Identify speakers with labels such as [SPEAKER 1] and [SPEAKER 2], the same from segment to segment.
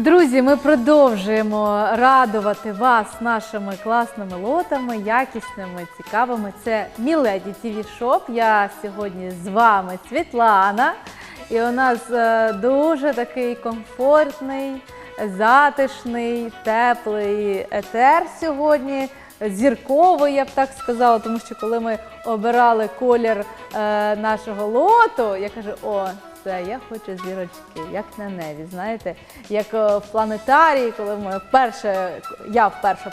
[SPEAKER 1] Друзі, ми продовжуємо радувати вас нашими класними лотами, якісними, цікавими. Це Міледі TV Shop. Я сьогодні з вами Світлана. І у нас е, дуже такий комфортний, затишний, теплий етер сьогодні. Зірковий, я б так сказала, тому що коли ми обирали колір е, нашого лоту, я кажу, о, це я хочу зірочки, як на небі. Знаєте, як е, в планетарії, коли ми вперше, я вперше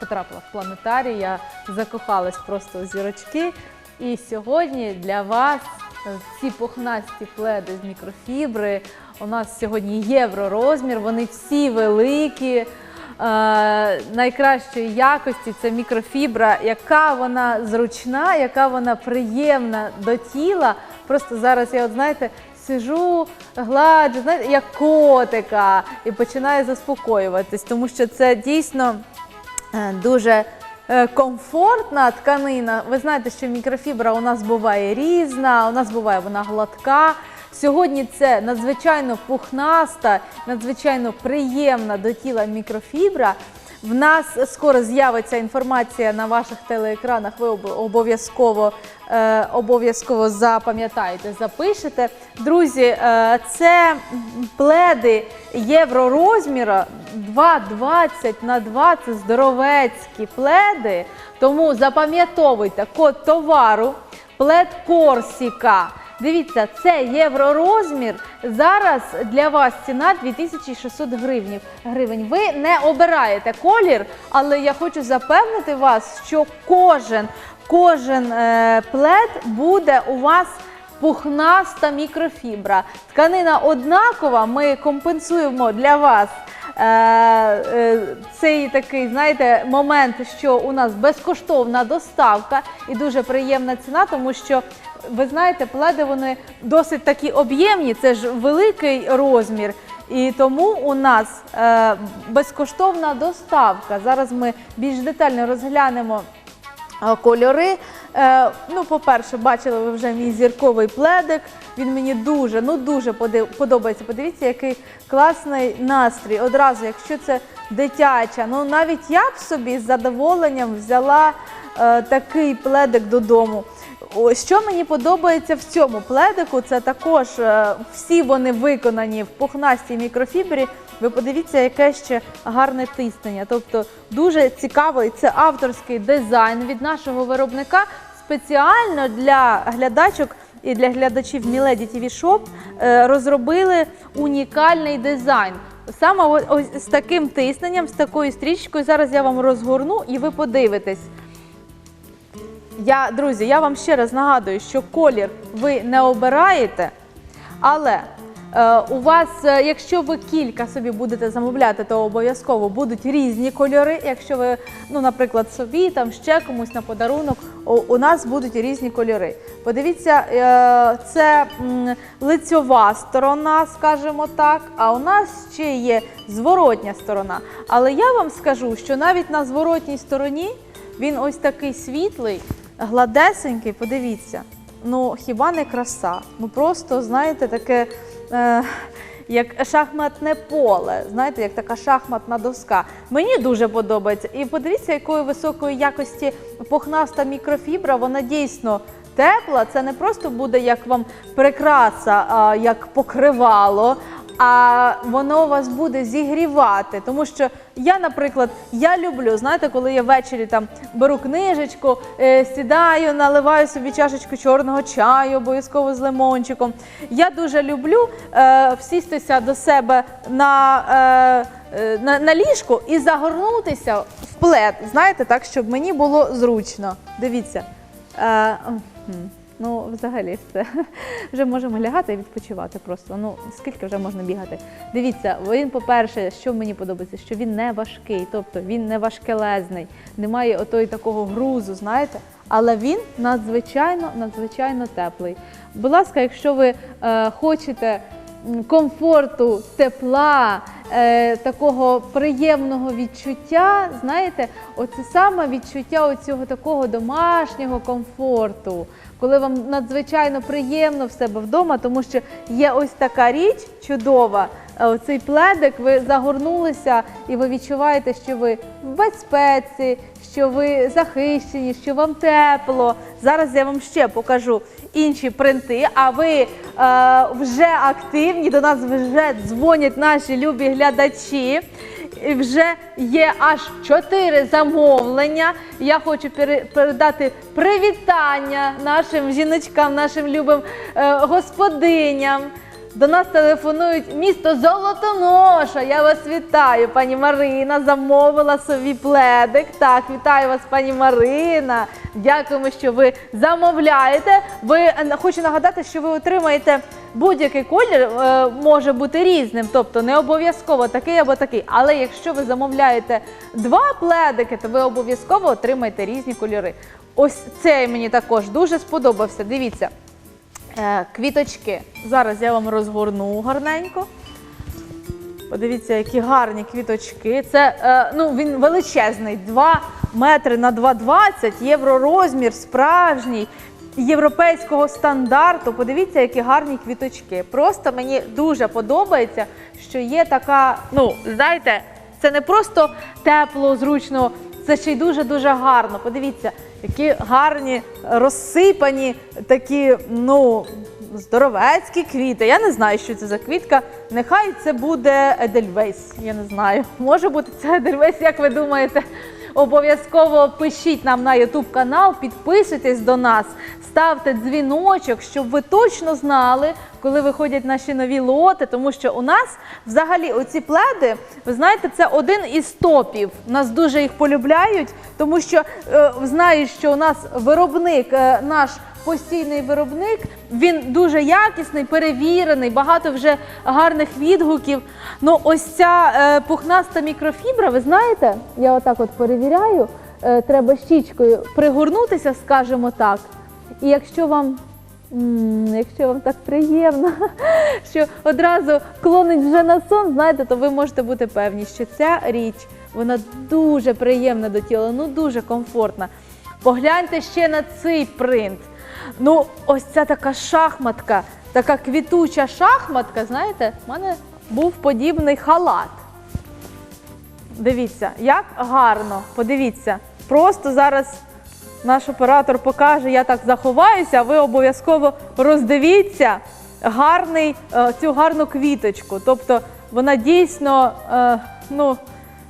[SPEAKER 1] потрапила в планетарій, я закохалась просто у зірочки. І сьогодні для вас ці пухнасті пледи з мікрофібри. У нас сьогодні євророзмір, вони всі великі. Е, найкращої якості це мікрофібра, яка вона зручна, яка вона приємна до тіла. Просто зараз я, от знаєте, сижу, гладжу, знаєте, як котика, і починаю заспокоюватись, тому що це дійсно е, дуже е, комфортна тканина. Ви знаєте, що мікрофібра у нас буває різна, у нас буває вона гладка. Сьогодні це надзвичайно пухнаста, надзвичайно приємна до тіла мікрофібра. В нас скоро з'явиться інформація на ваших телеекранах. Ви обов'язково е, обов'язково запам'ятаєте, запишете. Друзі, е, це пледи євророзміра 2,20 на 2 це здоровецькі пледи. Тому запам'ятовуйте код товару плед Корсіка. Дивіться, це євророзмір. Зараз для вас ціна 2600 гривнів. гривень. Ви не обираєте колір, але я хочу запевнити вас, що кожен, кожен е, плед буде у вас пухнаста мікрофібра. Тканина однакова, ми компенсуємо для вас. е, е, Цей такий, знаєте, момент, що у нас безкоштовна доставка і дуже приємна ціна, тому що ви знаєте, пледи вони досить такі об'ємні, це ж великий розмір. І тому у нас е, безкоштовна доставка. Зараз ми більш детально розглянемо е, кольори. Е, ну, по-перше, бачили ви вже мій зірковий пледик. Він мені дуже, ну дуже подобається. Подивіться, який класний настрій. Одразу, якщо це дитяча, ну навіть я б собі з задоволенням взяла е, такий пледик додому. Що мені подобається в цьому пледику, це також е, всі вони виконані в пухнастій мікрофібрі. Ви подивіться, яке ще гарне тиснення. Тобто дуже цікавий це авторський дизайн від нашого виробника спеціально для глядачок і для глядачів Міледі TV Shop е, розробили унікальний дизайн. Саме ось з таким тисненням, з такою стрічкою. Зараз я вам розгорну і ви подивитесь. Я, друзі, я вам ще раз нагадую, що колір ви не обираєте, але е, у вас, е, якщо ви кілька собі будете замовляти, то обов'язково будуть різні кольори. Якщо ви, ну, наприклад, собі там ще комусь на подарунок, у, у нас будуть різні кольори. Подивіться, е, це м, лицьова сторона, скажімо так, а у нас ще є зворотня сторона. Але я вам скажу, що навіть на зворотній стороні він ось такий світлий, гладесенький, подивіться. Ну, хіба не краса? Ну просто, знаєте, таке, е, як шахматне поле, знаєте, як така шахматна доска. Мені дуже подобається. І подивіться, якої високої якості пухнаста мікрофібра, вона дійсно тепла. Це не просто буде як вам прикраса, а як покривало. А воно вас буде зігрівати, тому що я, наприклад, я люблю, знаєте, коли я ввечері там беру книжечку, е, сідаю, наливаю собі чашечку чорного чаю, обов'язково з лимончиком. Я дуже люблю е, всістися до себе на, е, е, на, на ліжку і загорнутися в плед, знаєте, так, щоб мені було зручно. Дивіться. Е. Ну, взагалі, все. Вже можемо лягати і відпочивати просто. Ну, скільки вже можна бігати? Дивіться, він, по-перше, що мені подобається, що він не важкий, тобто він не важкелезний, немає отої такого грузу, знаєте, але він надзвичайно, надзвичайно теплий. Будь ласка, якщо ви е, хочете комфорту, тепла, е, такого приємного відчуття, знаєте, оце саме відчуття оцього такого домашнього комфорту, коли вам надзвичайно приємно в себе вдома, тому що є ось така річ чудова. Цей пледик, ви загорнулися і ви відчуваєте, що ви в безпеці, що ви захищені, що вам тепло. Зараз я вам ще покажу інші принти. А ви е, вже активні, до нас вже дзвонять наші любі глядачі. І вже є аж чотири замовлення. Я хочу пере- передати привітання нашим жіночкам, нашим любим е, господиням. До нас телефонують місто Золотоноша. Я вас вітаю, пані Марина. Замовила собі пледик. Так, вітаю вас, пані Марина. Дякуємо, що ви замовляєте. Ви е, хочу нагадати, що ви отримаєте будь-який колір, е, може бути різним, тобто не обов'язково такий або такий. Але якщо ви замовляєте два пледики, то ви обов'язково отримаєте різні кольори. Ось цей мені також дуже сподобався. Дивіться. Е, квіточки. Зараз я вам розгорну гарненько. Подивіться, які гарні квіточки. Це е, ну, він величезний, 2 метри на 2,20, євро розмір, справжній, європейського стандарту. Подивіться, які гарні квіточки. Просто мені дуже подобається, що є така, ну, знаєте, це не просто тепло, зручно, це ще й дуже-дуже гарно. Подивіться, які гарні, розсипані, такі, ну, здоровецькі квіти. Я не знаю, що це за квітка. Нехай це буде Едельвейс. Я не знаю. Може бути це Едельвейс, як ви думаєте? Обов'язково пишіть нам на YouTube канал, підписуйтесь до нас, ставте дзвіночок, щоб ви точно знали, коли виходять наші нові лоти. Тому що у нас взагалі оці пледи, ви знаєте, це один із топів. Нас дуже їх полюбляють, тому що е, знають, що у нас виробник е, наш постійний виробник. Він дуже якісний, перевірений, багато вже гарних відгуків. Ну, ось ця е, пухнаста мікрофібра, ви знаєте, я отак от перевіряю. Е, треба щічкою пригорнутися, скажімо так. І якщо вам. Якщо вам так приємно, що одразу клонить вже на сон, знаєте, то ви можете бути певні, що ця річ вона дуже приємна до тіла, ну дуже комфортна. Погляньте ще на цей принт. Ну, ось ця така шахматка, така квітуча шахматка, знаєте, в мене був подібний халат. Дивіться, як гарно. Подивіться. Просто зараз наш оператор покаже, я так заховаюся, а ви обов'язково роздивіться гарний, е, цю гарну квіточку. Тобто вона дійсно е, ну,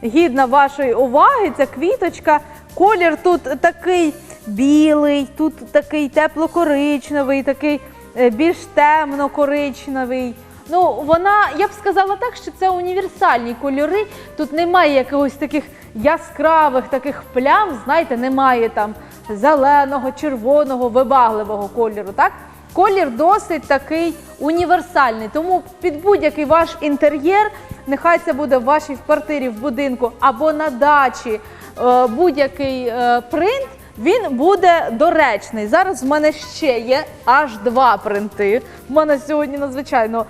[SPEAKER 1] гідна вашої уваги, ця квіточка. Колір тут такий білий, тут такий тепло-коричневий, такий е, більш темно-коричневий. Ну, вона, я б сказала так, що це універсальні кольори. Тут немає якихось таких яскравих таких плям, знаєте, немає там зеленого, червоного, вибагливого кольору. Так? Колір досить такий універсальний. Тому під будь-який ваш інтер'єр, нехай це буде в вашій квартирі, в будинку або на дачі, е, будь-який е, принт. Він буде доречний. Зараз в мене ще є аж два принти. У мене сьогодні надзвичайно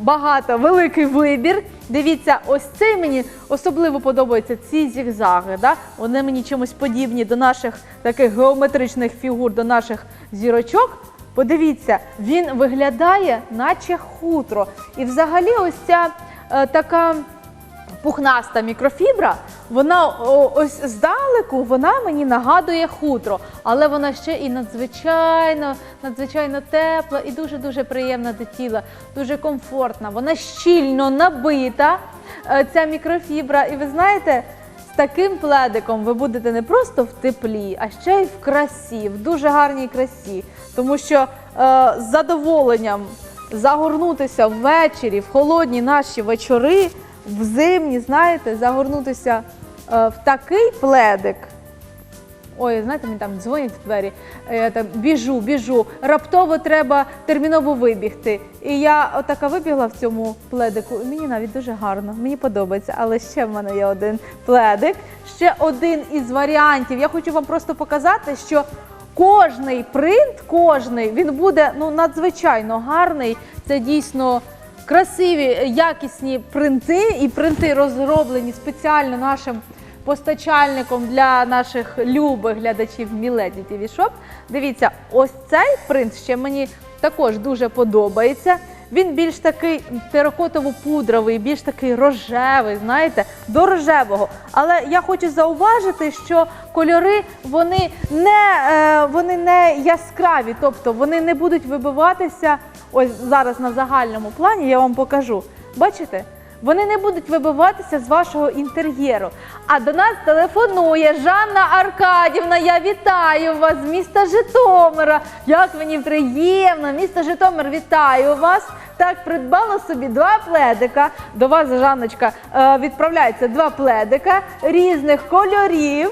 [SPEAKER 1] багато, великий вибір. Дивіться, ось цей мені особливо подобаються ці зігзаги. Да? Вони мені чимось подібні до наших таких геометричних фігур, до наших зірочок. Подивіться, він виглядає, наче хутро. І взагалі, ось ця е, така пухнаста мікрофібра, вона ось здалеку вона мені нагадує хутро, але вона ще і надзвичайно, надзвичайно тепла і дуже дуже приємна до тіла, дуже комфортна. Вона щільно набита, е, ця мікрофібра. І ви знаєте, з таким пледиком ви будете не просто в теплі, а ще й в красі, в дуже гарній красі. Тому що е, з задоволенням загорнутися ввечері в холодні наші вечори, в зимні, знаєте, загорнутися е, в такий пледик. Ой, знаєте, мені там дзвонять в двері. е, Я там біжу, біжу. Раптово треба терміново вибігти. І я отака вибігла в цьому пледику. І мені навіть дуже гарно, мені подобається. Але ще в мене є один пледик, ще один із варіантів. Я хочу вам просто показати, що кожний принт, кожний, він буде ну, надзвичайно гарний. Це дійсно красиві, якісні принти, і принти розроблені спеціально нашим постачальником для наших любих глядачів Міледі TV Shop. Дивіться, ось цей принт ще мені також дуже подобається. Він більш такий теракотово-пудровий, більш такий рожевий, знаєте, до рожевого. Але я хочу зауважити, що кольори вони не, е, вони не яскраві, тобто вони не будуть вибиватися. Ось зараз на загальному плані я вам покажу. Бачите? Вони не будуть вибиватися з вашого інтер'єру. А до нас телефонує Жанна Аркадівна. Я вітаю вас з міста Житомира. Як мені приємно, місто Житомир, вітаю вас. Так, придбала собі два пледика. До вас, Жанночка, е, відправляється два пледика різних кольорів.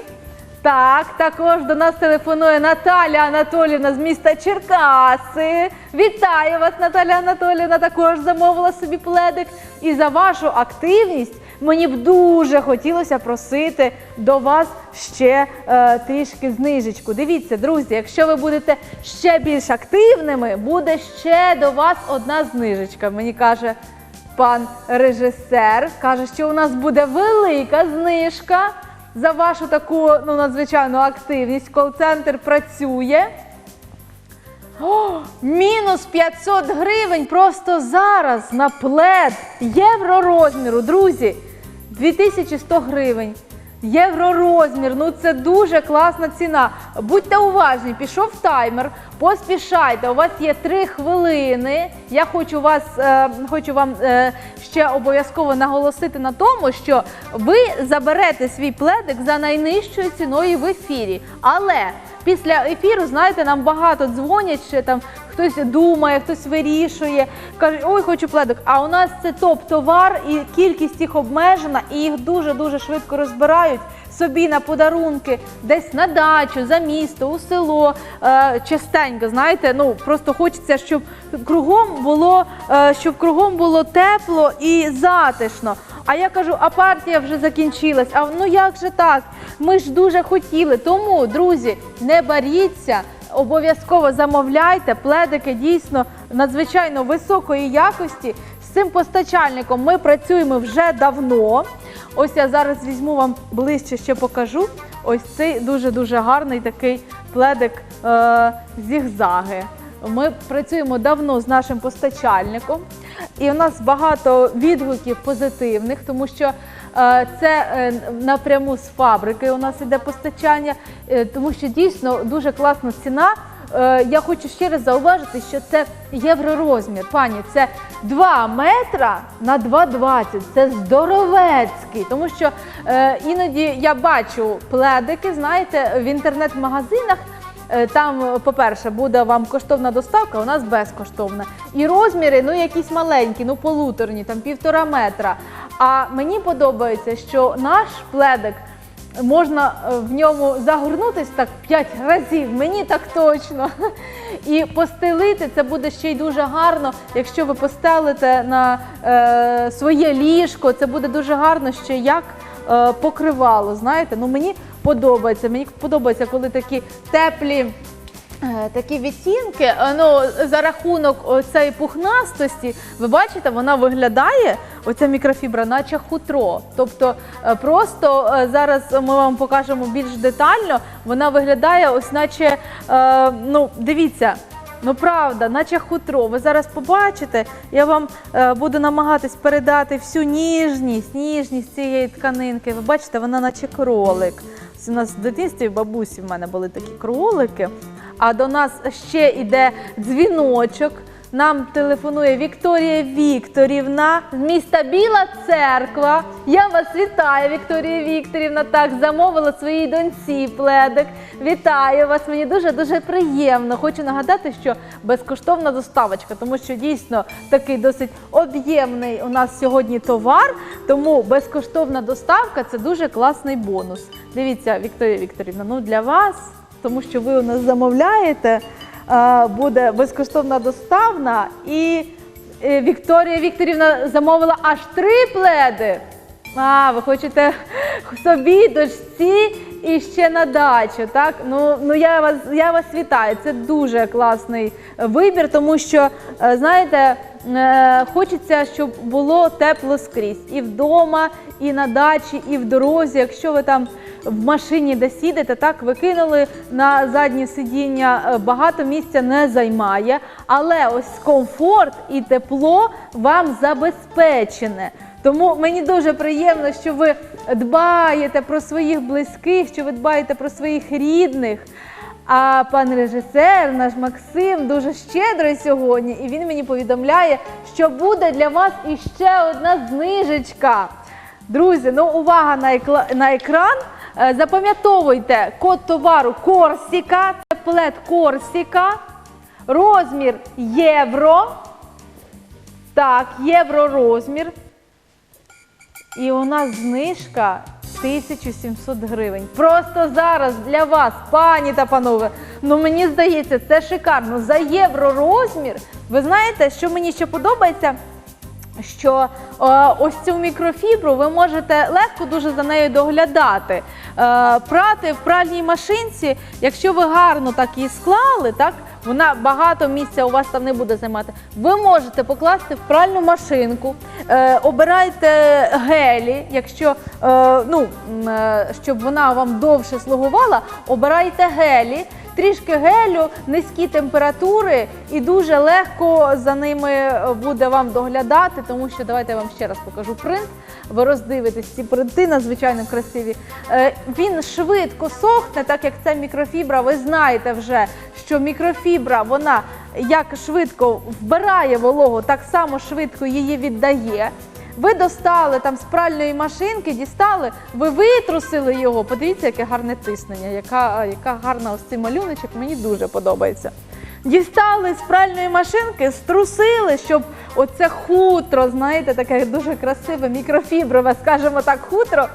[SPEAKER 1] Так, також до нас телефонує Наталя Анатолівна з міста Черкаси. Вітаю вас, Наталя Анатолівна. Також замовила собі пледик. І за вашу активність мені б дуже хотілося просити до вас ще е, трішки знижечку. Дивіться, друзі, якщо ви будете ще більш активними, буде ще до вас одна знижечка. Мені каже пан режисер, каже, що у нас буде велика знижка за вашу таку ну, надзвичайну активність. Кол-центр працює. О, мінус 500 гривень просто зараз на плед євро розміру, друзі. 2100 гривень. Євро розмір, ну це дуже класна ціна. Будьте уважні, пішов таймер, поспішайте. У вас є 3 хвилини. Я хочу вас, е, хочу вам е, ще обов'язково наголосити на тому, що ви заберете свій пледик за найнижчою ціною в ефірі. Але після ефіру, знаєте, нам багато дзвонять ще там. Хтось думає, хтось вирішує, каже, ой, хочу пледик. А у нас це топ-товар, і кількість їх обмежена, і їх дуже-дуже швидко розбирають собі на подарунки, десь на дачу, за місто, у село. Е, частенько, знаєте, ну просто хочеться, щоб кругом було, е, щоб кругом було тепло і затишно. А я кажу, а партія вже закінчилась. А ну як же так? Ми ж дуже хотіли. Тому, друзі, не боріться. Обов'язково замовляйте пледики дійсно надзвичайно високої якості. З цим постачальником ми працюємо вже давно. Ось я зараз візьму вам ближче ще покажу. Ось цей дуже дуже гарний такий пледик е- зігзаги. Ми працюємо давно з нашим постачальником, і у нас багато відгуків позитивних, тому що це е, напряму з фабрики у нас іде постачання, е, тому що дійсно дуже класна ціна. Е, Я хочу ще раз зауважити, що це євророзмір. Пані, це 2 метра на 2,20. Це здоровецький. Тому що е, іноді я бачу пледики, знаєте, в інтернет-магазинах. Е, Там, по-перше, буде вам коштовна доставка, у нас безкоштовна. І розміри, ну якісь маленькі, ну полуторні, там півтора метра. А мені подобається, що наш пледик можна е, в ньому загорнутись так 5 разів, мені так точно. І постелити це буде ще й дуже гарно, якщо ви постелите на е, своє ліжко, це буде дуже гарно ще як е, покривало. Знаєте, ну мені подобається. Мені подобається, коли такі теплі. Е, Такі відтінки, е, ну за рахунок цієї пухнастості, ви бачите, вона виглядає, оця мікрофібра, наче хутро. Тобто е, просто зараз ми вам покажемо більш детально. Вона виглядає, ось наче, ну дивіться, ну правда, наче хутро. Ви зараз побачите, я вам буду намагатись передати всю ніжність, ніжність цієї тканинки. Ви бачите, вона наче кролик. У нас в дитинстві бабусі в мене були такі кролики. А до нас ще йде дзвіночок. Нам телефонує Вікторія Вікторівна з міста Біла Церква. Я вас вітаю, Вікторія Вікторівна. Так, замовила своїй доньці пледик. Вітаю вас. Мені дуже дуже приємно. Хочу нагадати, що безкоштовна доставочка, тому що дійсно такий досить об'ємний у нас сьогодні товар. Тому безкоштовна доставка це дуже класний бонус. Дивіться, Вікторія Вікторівна, ну для вас, тому що ви у нас замовляєте е, буде безкоштовна доставна. І е, Вікторія Вікторівна замовила аж три пледи. А, ви хочете собі, дочці і ще на дачу, так? Ну, ну я вас, я вас вітаю. Це дуже класний вибір, тому що, е, знаєте, хочеться, щоб було тепло скрізь. І вдома, і на дачі, і в дорозі. Якщо ви там в машині, де сідете, так викинули на заднє сидіння, е, багато місця не займає, але ось комфорт і тепло вам забезпечене. Тому мені дуже приємно, що ви дбаєте про своїх близьких, що ви дбаєте про своїх рідних. А пан режисер, наш Максим, дуже щедрий сьогодні, і він мені повідомляє, що буде для вас іще одна знижечка. Друзі, ну увага на, екла- на екран. Е, Запам'ятовуйте код товару Корсіка, це плед Корсіка, розмір євро. Так, євро розмір. І у нас знижка 1700 гривень. Просто зараз для вас, пані та панове. Ну мені здається, це шикарно. За євро розмір. Ви знаєте, що мені ще подобається? Що е, ось цю мікрофібру ви можете легко дуже за нею доглядати. Е, прати в пральній машинці, якщо ви гарно так її склали, так вона багато місця у вас там не буде займати. Ви можете покласти в пральну машинку, е, обирайте гелі, якщо е, ну, е, щоб вона вам довше слугувала, обирайте гелі. Трішки гелю, низькі температури, і дуже легко за ними е, буде вам доглядати, тому що давайте я вам ще раз покажу принт. Ви роздивитесь ці принти, надзвичайно красиві. Е, Він швидко сохне, так як це мікрофібра. Ви знаєте вже, що мікрофібра вона як швидко вбирає вологу, так само швидко її віддає. Ви достали там з пральної машинки, дістали, ви витрусили його. Подивіться, яке гарне тиснення, яка, яка гарна ось цей малюночок, мені дуже подобається. Дістали з пральної машинки, струсили, щоб оце хутро, знаєте, таке дуже красиве, мікрофіброве, скажімо так, хутро.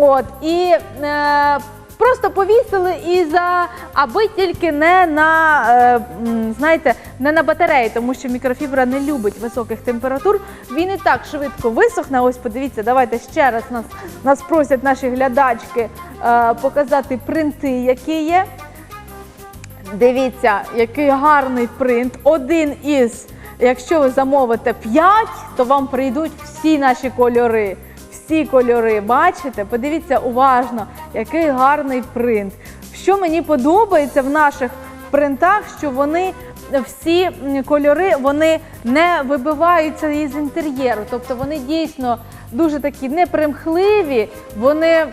[SPEAKER 1] От, і е, просто повісили і за аби тільки не на е, знаєте, не на батареї, тому що мікрофібра не любить високих температур. Він і так швидко висохне. Ось подивіться, давайте ще раз нас, нас просять наші глядачки е, показати принти, які є. Дивіться, який гарний принт. Один із, якщо ви замовите 5, то вам прийдуть всі наші кольори. Всі кольори, бачите? Подивіться уважно, який гарний принт. Що мені подобається в наших принтах, що вони всі кольори вони не вибиваються із інтер'єру. Тобто вони дійсно дуже такі непримхливі, вони, е,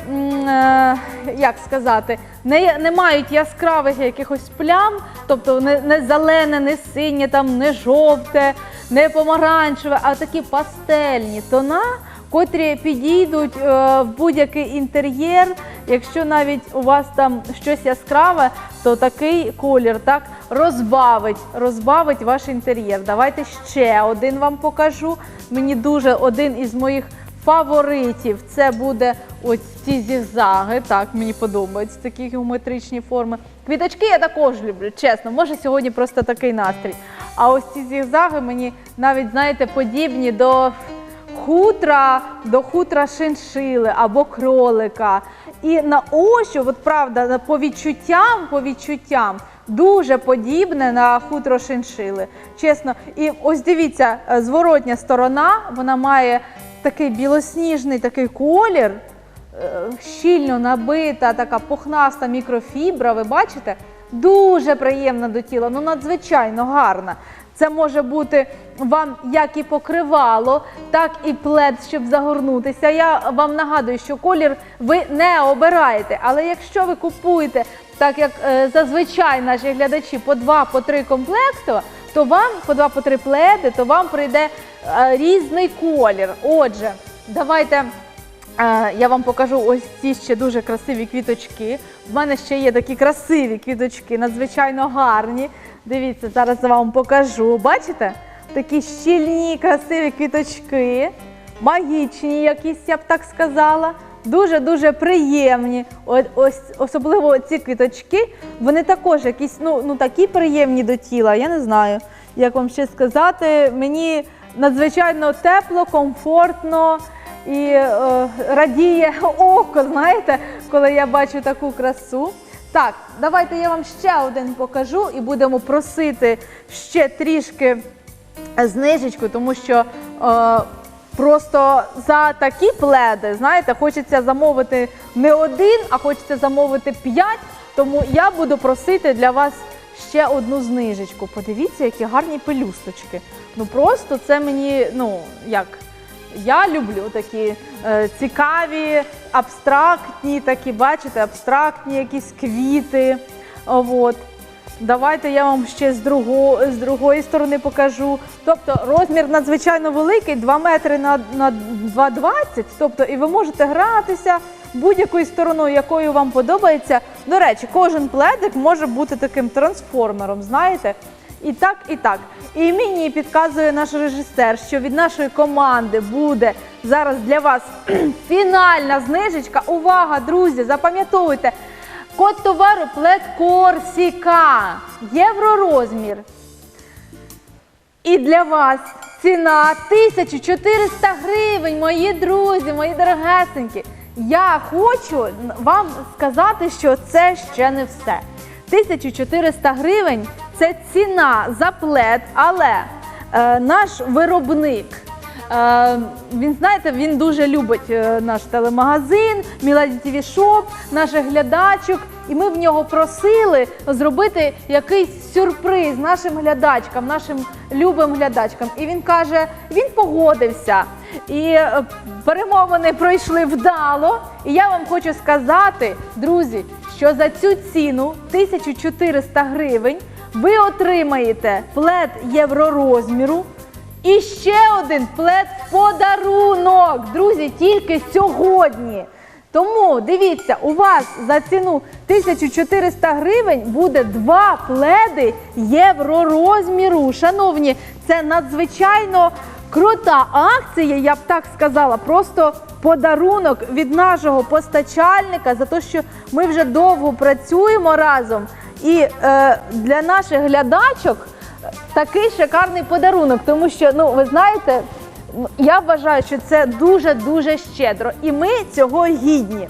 [SPEAKER 1] як сказати, не, не мають яскравих якихось плям, тобто не, не зелене, не синє, там, не жовте, не помаранчеве, а такі пастельні тона котрі підійдуть е, в будь-який інтер'єр. Якщо навіть у вас там щось яскраве, то такий колір так розбавить, розбавить ваш інтер'єр. Давайте ще один вам покажу. Мені дуже один із моїх фаворитів. Це буде ось ці зігзаги. Так, мені подобаються такі геометричні форми. Квіточки я також люблю, чесно. Може сьогодні просто такий настрій. А ось ці зігзаги мені навіть, знаєте, подібні до хутра до хутра шиншили або кролика. І на ощупь, от правда, по відчуттям, по відчуттям дуже подібне на хутро шиншили. Чесно, і ось дивіться, е, зворотня сторона, вона має такий білосніжний такий колір, е, щільно набита, така пухнаста мікрофібра, ви бачите? Дуже приємна до тіла, ну надзвичайно гарна. Це може бути вам як і покривало, так і плед, щоб загорнутися. Я вам нагадую, що колір ви не обираєте. Але якщо ви купуєте, так як е, зазвичай наші глядачі, по два, по три комплекти, то вам по два, по три пледи, то вам прийде е, різний колір. Отже, давайте. Е, Я вам покажу ось ці ще дуже красиві квіточки. В мене ще є такі красиві квіточки, надзвичайно гарні. Дивіться, зараз вам покажу. Бачите? Такі щільні, красиві квіточки, магічні, якісь, я б так сказала. Дуже-дуже приємні. Ось, особливо ці квіточки, вони також якісь ну, ну, такі приємні до тіла. Я не знаю, як вам ще сказати. Мені надзвичайно тепло, комфортно і е, радіє око, знаєте, коли я бачу таку красу. Так, давайте я вам ще один покажу і будемо просити ще трішки знижечку, тому що е, Просто за такі пледи, знаєте, хочеться замовити не один, а хочеться замовити п'ять. Тому я буду просити для вас ще одну знижечку. Подивіться, які гарні пелюсточки. Ну просто це мені, ну як. Я люблю такі е, цікаві, абстрактні, такі, бачите, абстрактні якісь квіти. От. Давайте я вам ще з, друго, з другої сторони покажу. Тобто розмір надзвичайно великий, 2 метри на, на 2,20. Тобто, і ви можете гратися будь-якою стороною, якою вам подобається. До речі, кожен пледик може бути таким трансформером, знаєте? І так, і так. І мені підказує наш режисер, що від нашої команди буде зараз для вас фінальна знижечка. Увага, друзі, запам'ятовуйте. Код товару плед Корсіка. Євророзмір. І для вас ціна 1400 гривень, мої друзі, мої дорогесенькі. Я хочу вам сказати, що це ще не все. 1400 гривень це ціна за плед, але е, наш виробник. Е, він знаєте, він дуже любить е, наш телемагазин, Milady TV Shop, наших глядачок. І ми в нього просили зробити якийсь сюрприз нашим глядачкам, нашим любим глядачкам. І він каже, він погодився. І е, перемовини пройшли вдало. І я вам хочу сказати, друзі, що за цю ціну 1400 гривень ви отримаєте плед євророзміру. І ще один плед в подарунок, друзі, тільки сьогодні. Тому дивіться, у вас за ціну 1400 гривень буде два пледи євророзміру. Шановні, це надзвичайно крута акція, я б так сказала. Просто подарунок від нашого постачальника за те, що ми вже довго працюємо разом. І е, для наших глядачок такий шикарний подарунок, тому що, ну, ви знаєте, я вважаю, що це дуже-дуже щедро, і ми цього гідні.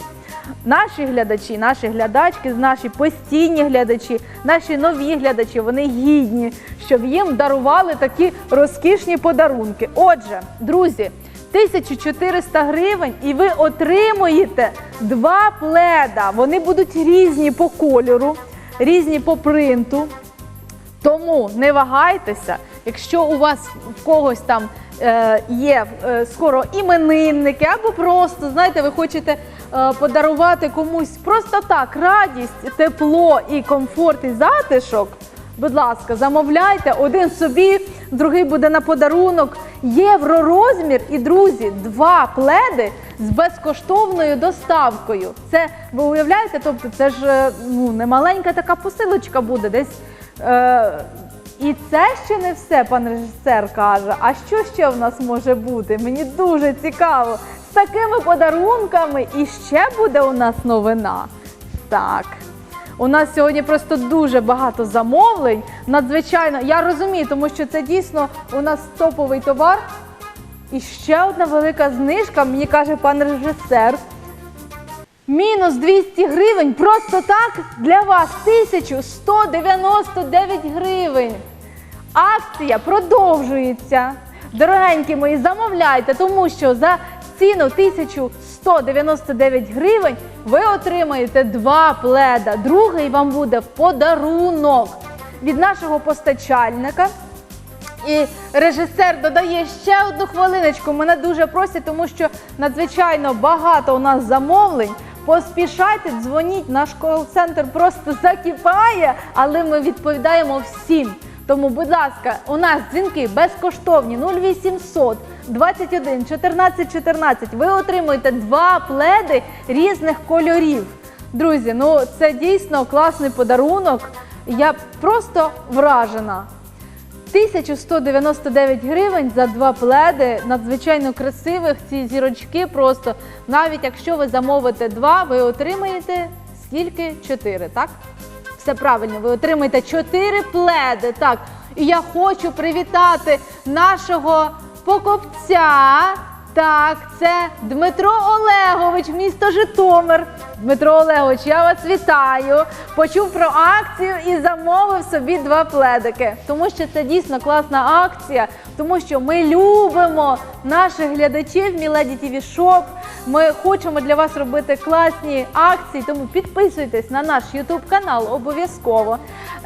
[SPEAKER 1] Наші глядачі, наші глядачки, наші постійні глядачі, наші нові глядачі, вони гідні, щоб їм дарували такі розкішні подарунки. Отже, друзі, 1400 гривень, і ви отримуєте два пледа. Вони будуть різні по кольору, різні по принту. Тому не вагайтеся, якщо у вас в когось там е, є е, скоро іменинники, або просто, знаєте, ви хочете е, подарувати комусь просто так радість, тепло і комфорт і затишок. Будь ласка, замовляйте один собі, другий буде на подарунок. Євророзмір і друзі, два пледи з безкоштовною доставкою. Це ви уявляєте? Тобто, це ж е, ну не така посилочка буде десь. Е, і це ще не все, пан режисер каже. А що ще в нас може бути? Мені дуже цікаво. З такими подарунками і ще буде у нас новина. Так. У нас сьогодні просто дуже багато замовлень. Надзвичайно, я розумію, тому що це дійсно у нас топовий товар. І ще одна велика знижка, мені каже пан режисер. Мінус 200 гривень просто так для вас 1199 гривень. Акція продовжується. Дорогенькі мої, замовляйте, тому що за ціну 1199 гривень ви отримаєте два пледа. Другий вам буде в подарунок від нашого постачальника. І режисер додає ще одну хвилиночку. Мене дуже просять, тому що надзвичайно багато у нас замовлень. Поспішайте, дзвоніть, наш кол-центр просто закипає, але ми відповідаємо всім. Тому, будь ласка, у нас дзвінки безкоштовні 0800 21 14 14. Ви отримуєте два пледи різних кольорів. Друзі, ну це дійсно класний подарунок. Я просто вражена. 1199 гривень за два пледи, надзвичайно красивих. Ці зірочки просто, навіть якщо ви замовите два, ви отримаєте скільки? Чотири, так? Все правильно, ви отримаєте чотири пледи. Так, і я хочу привітати нашого покупця Так, це Дмитро Олегович, місто Житомир. Дмитро Олегович, я вас вітаю. Почув про акцію і замовив собі два пледики. Тому що це дійсно класна акція, тому що ми любимо наших глядачів Міледі ТВ Шоп. Ми хочемо для вас робити класні акції, тому підписуйтесь на наш YouTube канал обов'язково.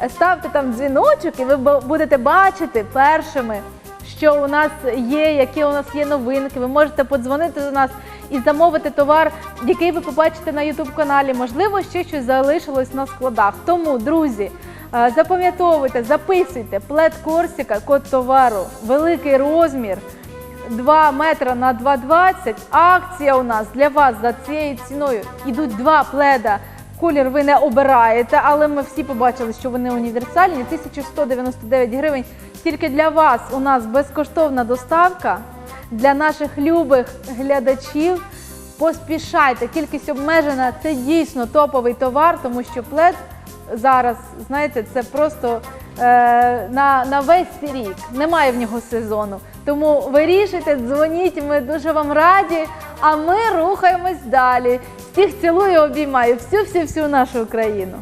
[SPEAKER 1] Ставте там дзвіночок, і ви бу- будете бачити першими що у нас є, які у нас є новинки. Ви можете подзвонити до нас і замовити товар, який ви побачите на youtube каналі. Можливо, ще щось залишилось на складах. Тому, друзі, е, запам'ятовуйте, записуйте плед Корсіка, код товару, великий розмір. 2 метра на 2,20. Акція у нас для вас за цією ціною. Ідуть два пледа. Колір ви не обираєте, але ми всі побачили, що вони універсальні. 1199 гривень. Тільки для вас у нас безкоштовна доставка для наших любих глядачів. Поспішайте, кількість обмежена. Це дійсно топовий товар, тому що плед зараз, знаєте, це просто е, на, на весь рік. Немає в нього сезону. Тому вирішуйте, дзвоніть, ми дуже вам раді. А ми рухаємось далі. Всіх цілую, обіймаю всю всю всю нашу Україну.